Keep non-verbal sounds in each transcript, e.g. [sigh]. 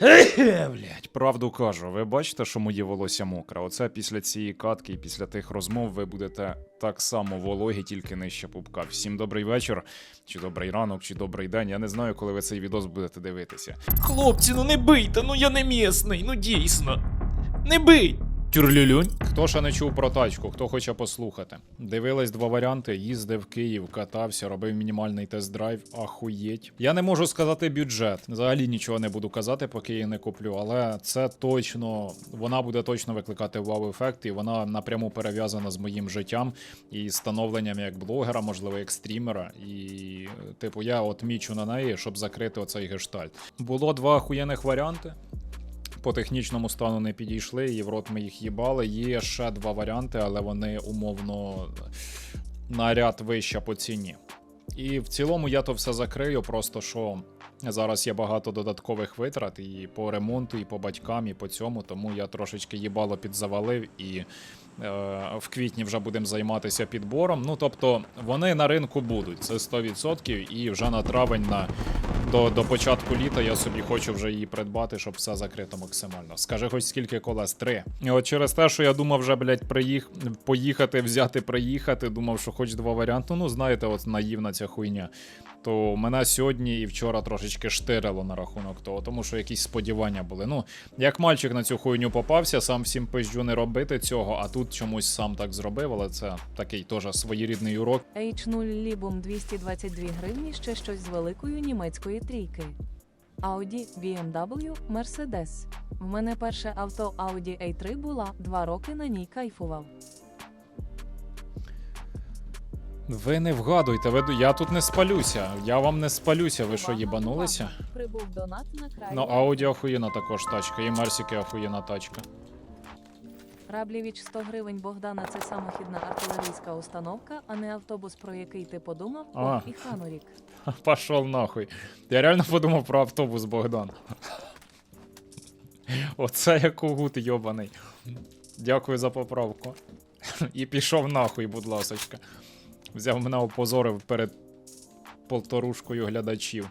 Блять, правду кажу. Ви бачите, що моє волосся мокре. Оце після цієї катки і після тих розмов ви будете так само вологі, тільки нижче пупка. Всім добрий вечір, чи добрий ранок, чи добрий день. Я не знаю, коли ви цей відос будете дивитися. Хлопці, ну не бийте, ну я не місний, ну дійсно. Не бий! Тюрлюлюнь. Хто ще не чув про тачку, хто хоче послухати. Дивились два варіанти: їздив Київ, катався, робив мінімальний тест-драйв. Ахуєть. Я не можу сказати бюджет. Взагалі нічого не буду казати, поки її не куплю. Але це точно вона буде точно викликати вау-ефект, і вона напряму перев'язана з моїм життям і становленням як блогера, можливо, як стрімера. І, типу, я от мічу на неї, щоб закрити оцей гештальт. Було два охуєнних варіанти. По технічному стану не підійшли, і в рот ми їх їбали. Є ще два варіанти, але вони умовно на ряд вище по ціні. І в цілому я то все закрию, просто що зараз є багато додаткових витрат і по ремонту, і по батькам, і по цьому, тому я трошечки їбало підзавалив і е, в квітні вже будемо займатися підбором. Ну тобто вони на ринку будуть, це 100%, і вже на травень на до, до початку літа я собі хочу вже її придбати, щоб все закрито максимально. Скажи хоч скільки колес? Три. І от через те, що я думав вже, блядь, приїх... поїхати, взяти, приїхати, думав, що хоч два варіанти. Ну, знаєте, от наївна ця хуйня. То мене сьогодні і вчора трошечки штирило на рахунок того, тому що якісь сподівання були. Ну, як мальчик на цю хуйню попався, сам всім пизджу не робити цього, а тут чомусь сам так зробив, але це такий теж своєрідний урок. H0 Libum 222 гривні ще щось з великої німецької трійки. Audi, BMW, Mercedes. В мене перше авто Audi A3 була, два роки на ній кайфував. Ви не вгадуйте, ви... я тут не спалюся. Я вам не спалюся, ви що, їбанулися? Прибув донат на край. Ну, Ауді охуєнна також тачка, і Мерсіки охуєнна тачка. Раблєвіч 100 гривень Богдана це самохідна артилерійська установка, а не автобус, про який ти подумав, А. І Ханурік. [laughs] Пошов нахуй. Я реально подумав про автобус Богдан. [laughs] Оце як угут йобаний. Дякую за поправку. [laughs] І пішов нахуй, будь ласочка. Взяв мене опозорив перед полторушкою глядачів.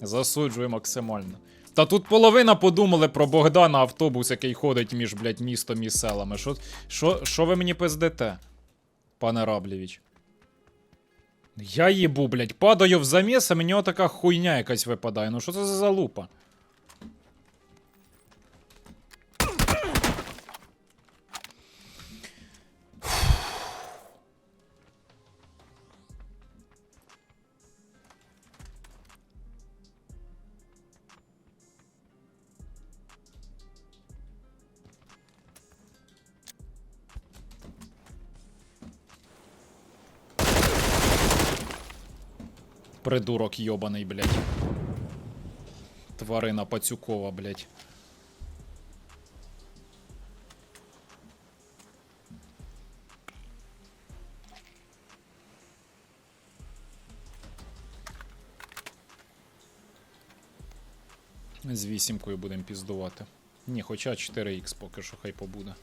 Засуджую максимально. Та тут половина подумали про Богдана автобус, який ходить між, блядь, містом і селами. Що, що, що ви мені пиздите, пане Раблєвіч? Я їбу, блядь, падаю в заміс, а мені отака хуйня якась випадає. Ну що це за залупа? Придурок йобаний, блядь. Тварина пацюкова, блядь. З вісімкою будемо піздувати. Ні, хоча 4х поки що хай побуде.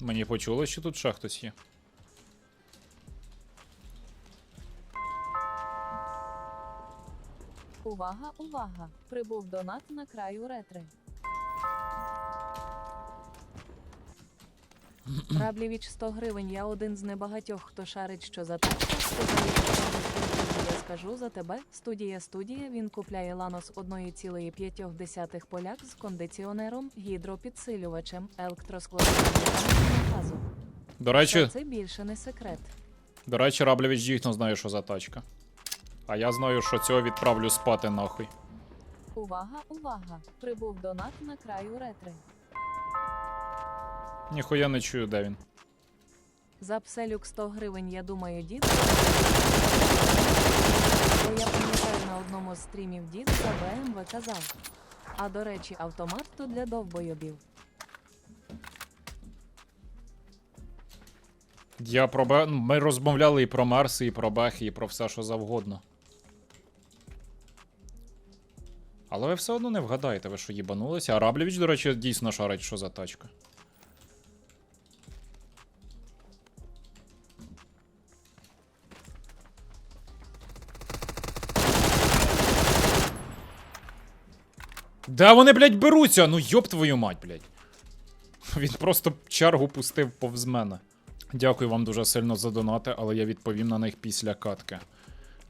Мені почулось, що тут ще хтось є. Увага, увага! Прибув донат на краю ретри. Раблєвіч 100 гривень. Я один з небагатьох, хто шарить, що за тачка. Скажу за тебе. Студія студія. Він купляє ланос 1,5 поляк з кондиціонером, гідропідсилювачем, електроскладом газу. До речі, Це більше не секрет. до речі, Раблевич дійсно знає, що за тачка. А я знаю, що цього відправлю спати нахуй. Увага, увага! Прибув донат на краю ретри. Ніхуя не чую, де він. За пселюк 100 гривень, я думаю, дід. Бо я пам'ятаю на одному з стрімів дід за БМВ казав. А до речі, автомат то для довбойобів. Я про Б... ну, Ми розмовляли і про Мерси, і про Бехи, і про все, що завгодно. Але ви все одно не вгадаєте, ви що їбанулися. А Раблєвич, до речі, дійсно шарить, що за тачка. Де вони, блядь, беруться? Ну йоб твою мать, блядь. [laughs] Він просто чергу пустив повз мене. Дякую вам дуже сильно за донати, але я відповім на них після катки.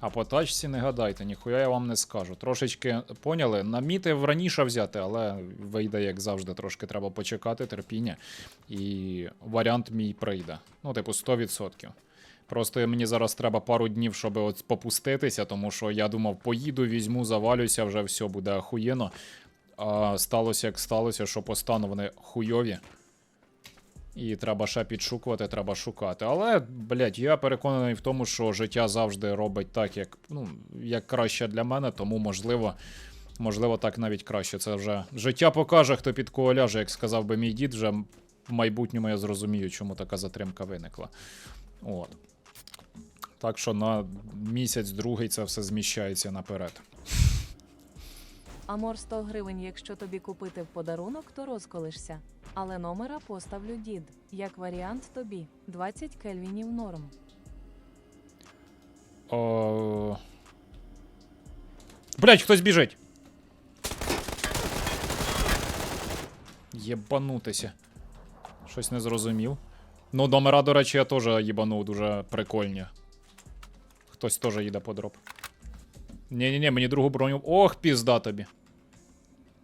А по тачці не гадайте, ніхуя я вам не скажу. Трошечки поняли, намітив раніше взяти, але вийде, як завжди, трошки треба почекати, терпіння. І варіант мій прийде. Ну, типу, 100%. Просто мені зараз треба пару днів, щоб от попуститися, тому що я думав, поїду, візьму, завалюся, вже все буде ахуєнно. А сталося як сталося, що по вони хуйові. І треба ще підшукувати, треба шукати. Але, блядь, я переконаний в тому, що життя завжди робить так, як, ну, як краще для мене, тому можливо, можливо, так навіть краще. Це вже життя покаже, хто під кого ляже, як сказав би мій дід, вже в майбутньому я зрозумію, чому така затримка виникла. От. Так що на місяць другий це все зміщається наперед. Амор 100 гривень, якщо тобі купити в подарунок, то розколишся. Але номера поставлю дід. Як варіант тобі. 20 кельвінів норм. О... Блять, хтось біжить. Єбанутися. Щось не зрозумів. Ну, номера, до речі, я теж їбанув дуже прикольні. Хтось теж їде по дроп. Ні-ні-ні, мені другу броню. Ох, пізда тобі.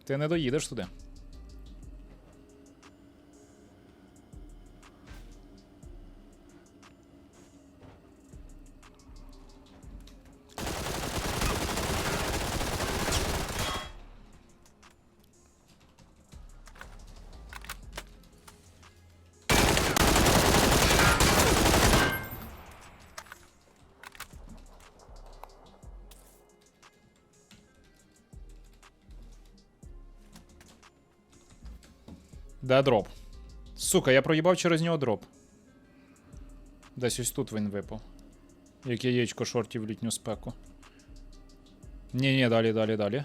Ти не доїдеш туди. Де дроп? Сука, я проїбав через нього дроп. Десь ось тут він випав. Як яєчко шортів в літню спеку. Ні, ні, далі, далі, далі.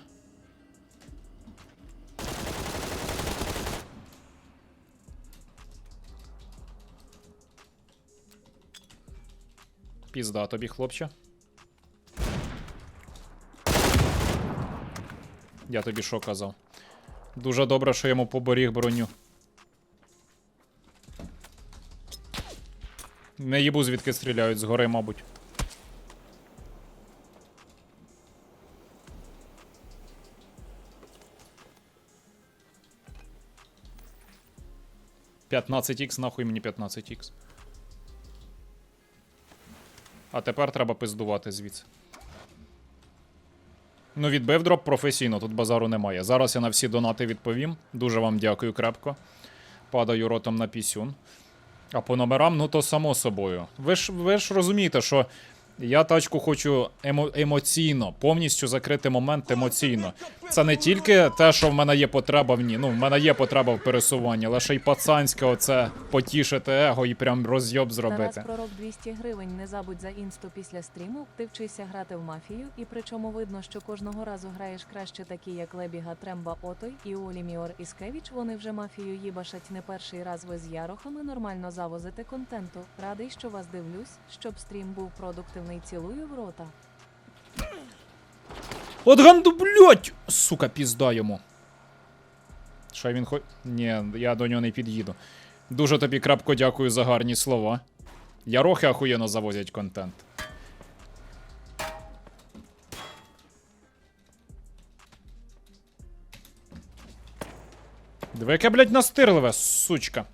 Пізда тобі, хлопче. Я тобі що казав? Дуже добре, що йому поборіг броню. Не їбу звідки стріляють, згори, мабуть. П'ятнадцять х нахуй мені 15х. А тепер треба пиздувати звідси. Ну, відбив дроп професійно, тут базару немає. Зараз я на всі донати відповім. Дуже вам дякую крепко. Падаю ротом на пісюн. А по номерам, ну то само собою. Ви ж, ви ж розумієте, що я тачку хочу емо, емоційно, повністю закрити момент емоційно. Це не тільки те, що в мене є потреба в ній. Ну, в мене є потреба в пересуванні, ще й пацанське оце потішити его і прям розйоб Тарас зробити. Пророк 200 гривень. Не забудь за інсту після стріму. Ти вчишся грати в мафію, і причому видно, що кожного разу граєш краще такі, як Лебіга, Тремба, Отой і Олі Міор Іскевич. Вони вже мафію їбашать не перший раз. Ви з ярохами нормально завозите контенту. Радий, що вас дивлюсь, щоб стрім був продуктивний. Цілую в рота. От ганду, блять! Сука, пізда йому. Що він хоч. Ні, я до нього не під'їду. Дуже тобі крапко дякую за гарні слова. Ярохи ахуєнно завозять контент. Диви, яке, блядь, настирливе, сучка.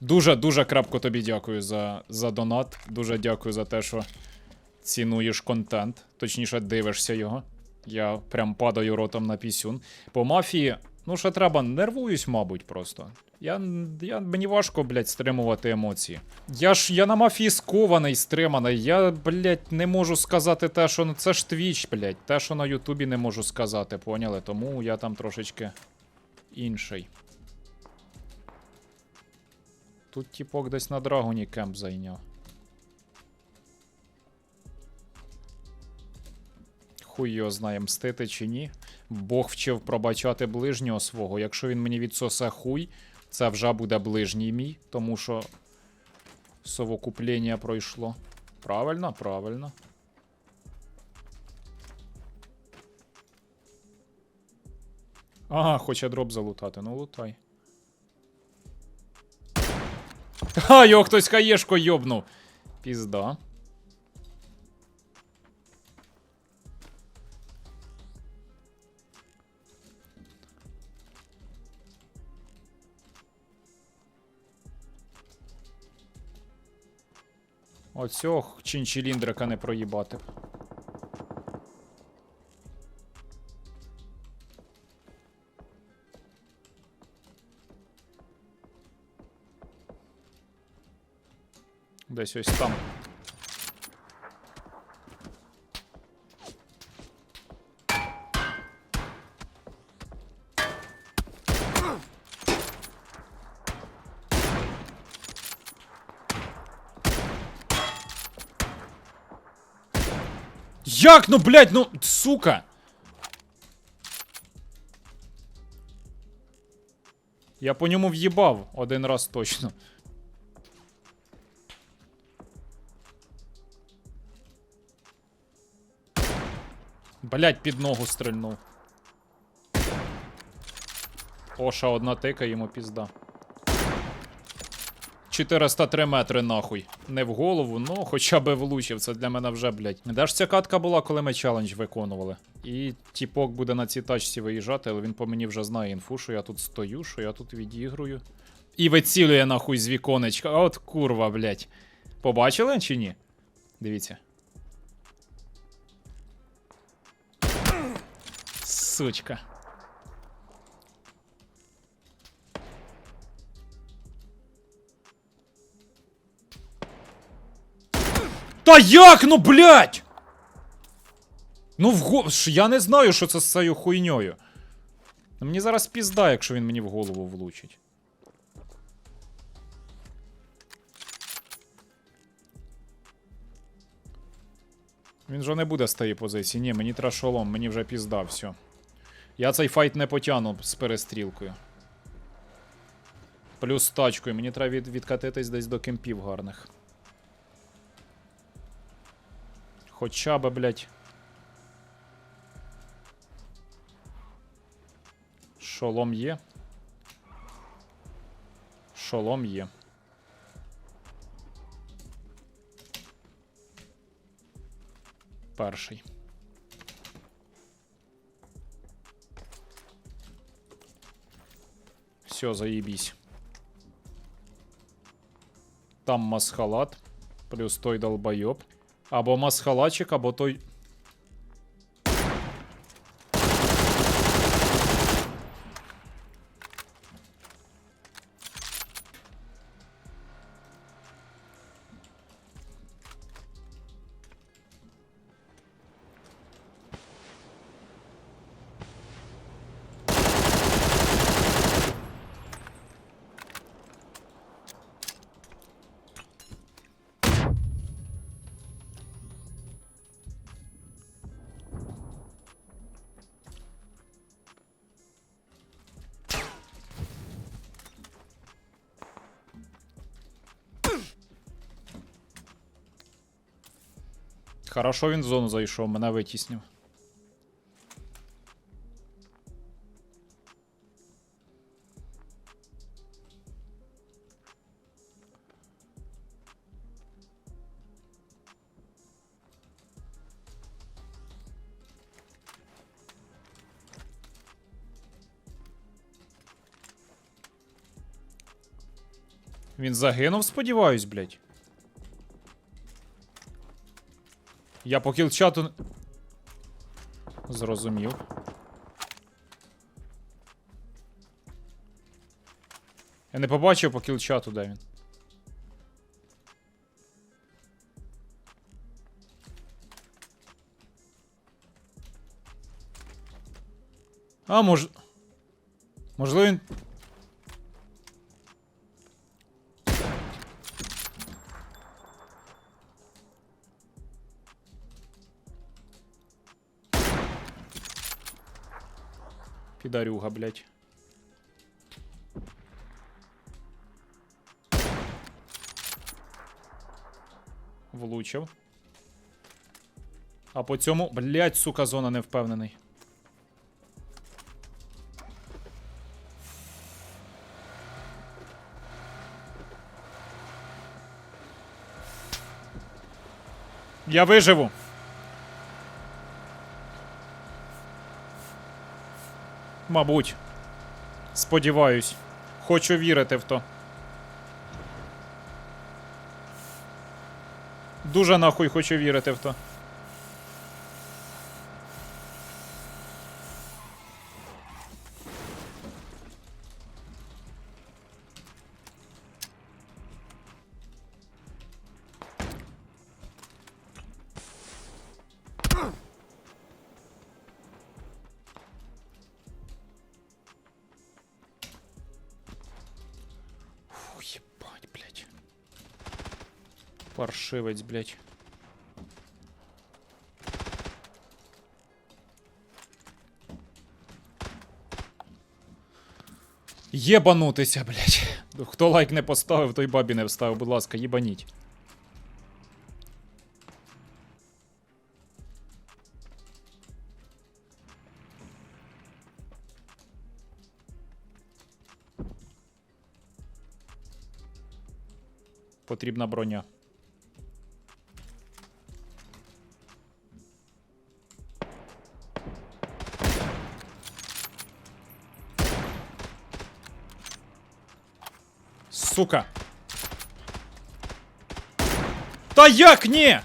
Дуже, дуже крапко тобі дякую за, за донат. Дуже дякую за те, що цінуєш контент, точніше, дивишся його. Я прям падаю ротом на пісюн. По мафії, ну що треба, нервуюсь, мабуть, просто. Я, я, мені важко, блядь, стримувати емоції. Я ж я на мафії скований, стриманий. Я, блядь, не можу сказати те, що. ну, Це ж твіч, блядь. Те, що на Ютубі не можу сказати, поняли? Тому я там трошечки інший. Тут тіпок десь на драгоні кемп зайняв. Хуй його знає, мстити чи ні. Бог вчив пробачати ближнього свого. Якщо він мені відсосе хуй, це вже буде ближній мій, тому що совокуплення пройшло. Правильно, правильно. Ага, хоче дроп залутати. Ну лутай. [laughs] Ха, його хтось хаєшко йобнув. Пізда. Оцього чинчиліндрика не проїбати. Десь ось там. Як, ну, блядь, ну, сука! Я по ньому в'їбав один раз точно. Блять, під ногу стрельнув. Оша одна тика, йому пізда. 403 метри нахуй. Не в голову, ну хоча би влучив. Це для мене вже, блять. Де ця катка була, коли ми челендж виконували? І тіпок буде на цій тачці виїжджати, але він по мені вже знає інфу, що я тут стою, що я тут відігрую. І вицілює нахуй з віконечка. От курва, блять. Побачили чи ні? Дивіться. Сучка. Та як, ну блять! Ну ж Я не знаю, що це з цією хуйньою. Ну, Мені зараз пізда, якщо він мені в голову влучить. Він же не буде з тієї позиції. Ні, мені треба мені вже пізда, все. Я цей файт не потягну з перестрілкою. Плюс тачкою. Мені треба від, відкатитись десь до кемпів гарних. Хоча би, блядь. Шолом є. Шолом є. Перший. Все, заебись. Там масхалат. Плюс той долбойоб. Або масхалачик, або той. Хорошо він в зону зайшов, мене витіснив. Він загинув, сподіваюсь, блядь. Я по кілчату... Зрозумів. Я не побачив по кілчату, де він. А, мож... Можливо, він. Підарюга, блядь. Влучив. А по цьому, блядь, сука, зона не впевнений. Я виживу. Мабуть. Сподіваюсь. Хочу вірити в то. Дуже нахуй хочу вірити в то. Паршивець, блядь. Єбанутися, блядь. Хто лайк не поставив, той бабі не вставив, будь ласка, їбаніть. Потрібна броня. Сука. Та як ні?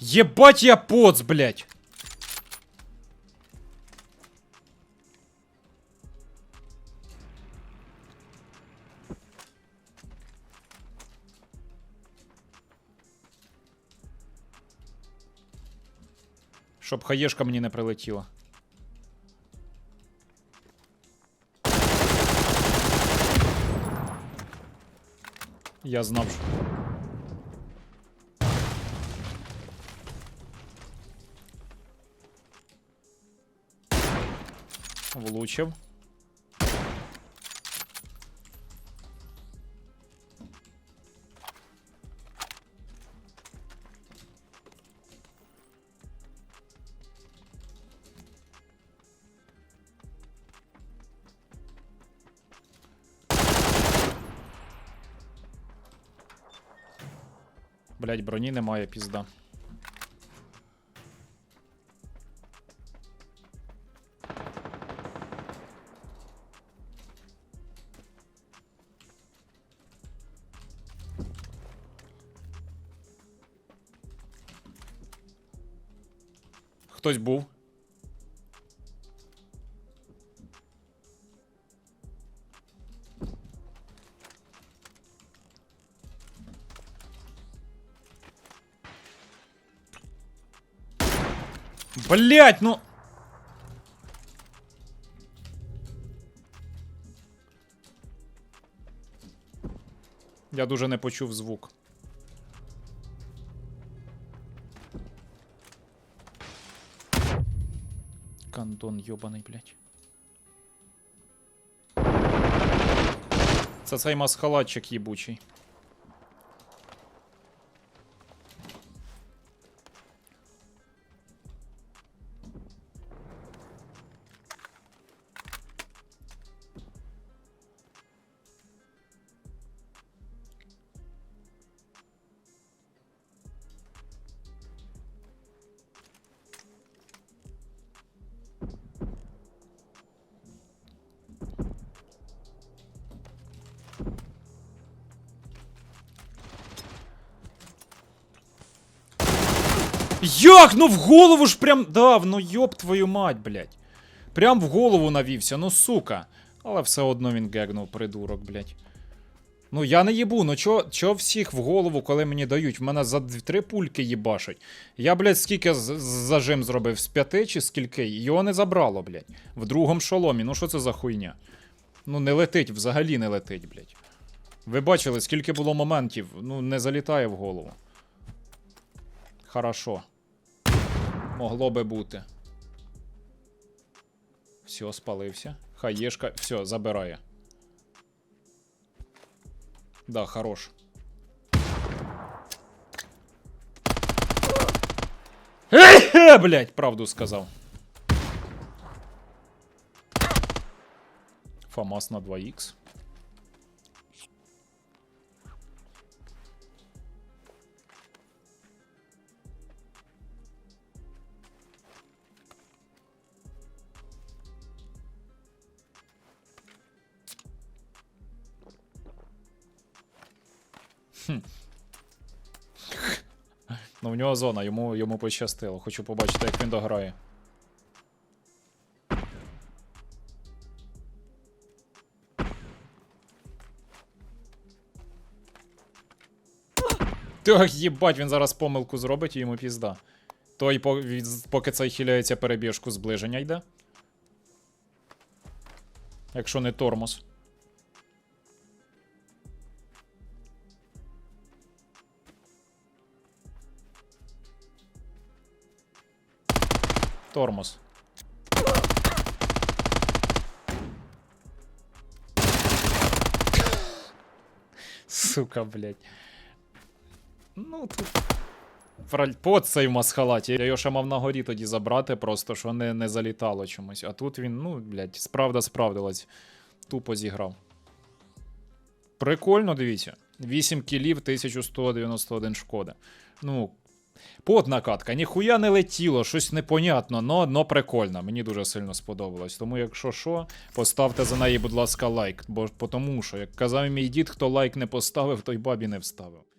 Єбать я поц, блядь. Щоб хаєшка мені не прилетіла. Я знав, що. Влучив. Блять, броні немає, пізда. Хтось був. Блять, ну. Я дуже не почув звук. Кандон йобаний, блять. Це цей масхалатчик їбучий. Як? Ну в голову ж прям дав, ну йоб твою мать, блядь. Прям в голову навівся, ну сука. Але все одно він гегнув, придурок, блядь. Ну я не їбу, ну чо, чо всіх в голову, коли мені дають? В мене за три пульки їбашать. Я, блядь, скільки зажим зробив? З п'яти чи скільки? Його не забрало, блядь. В другому шоломі. Ну що це за хуйня? Ну не летить, взагалі не летить, блядь. Ви бачили, скільки було моментів, ну не залітає в голову. Хорошо. Могло би бути. Все, спалився. Хаєшка. Все, забирає. Да, хорош. Блять, правду сказав. Фамас на 2х. Ну, в нього зона, йому, йому пощастило. Хочу побачити, як він дограє. Так, їбать, він зараз помилку зробить і йому пізда. Той, поки цей хиляється перебіжку, зближення йде. Якщо не тормоз. Тормоз. Сука, блядь. Ну тут. По цей масхалаті. Я його ще мав на горі тоді забрати, просто що не, не залітало чомусь. А тут він, ну, блядь, справда справдилась. Тупо зіграв. Прикольно, дивіться. 8 кілів, 1191 шкоди. Ну, Потна катка, ніхуя не летіло, щось непонятно, но, но прикольно. Мені дуже сильно сподобалось. Тому, якщо що, поставте за неї, будь ласка, лайк. Бо тому що, як казав мій дід, хто лайк не поставив, той бабі не вставив.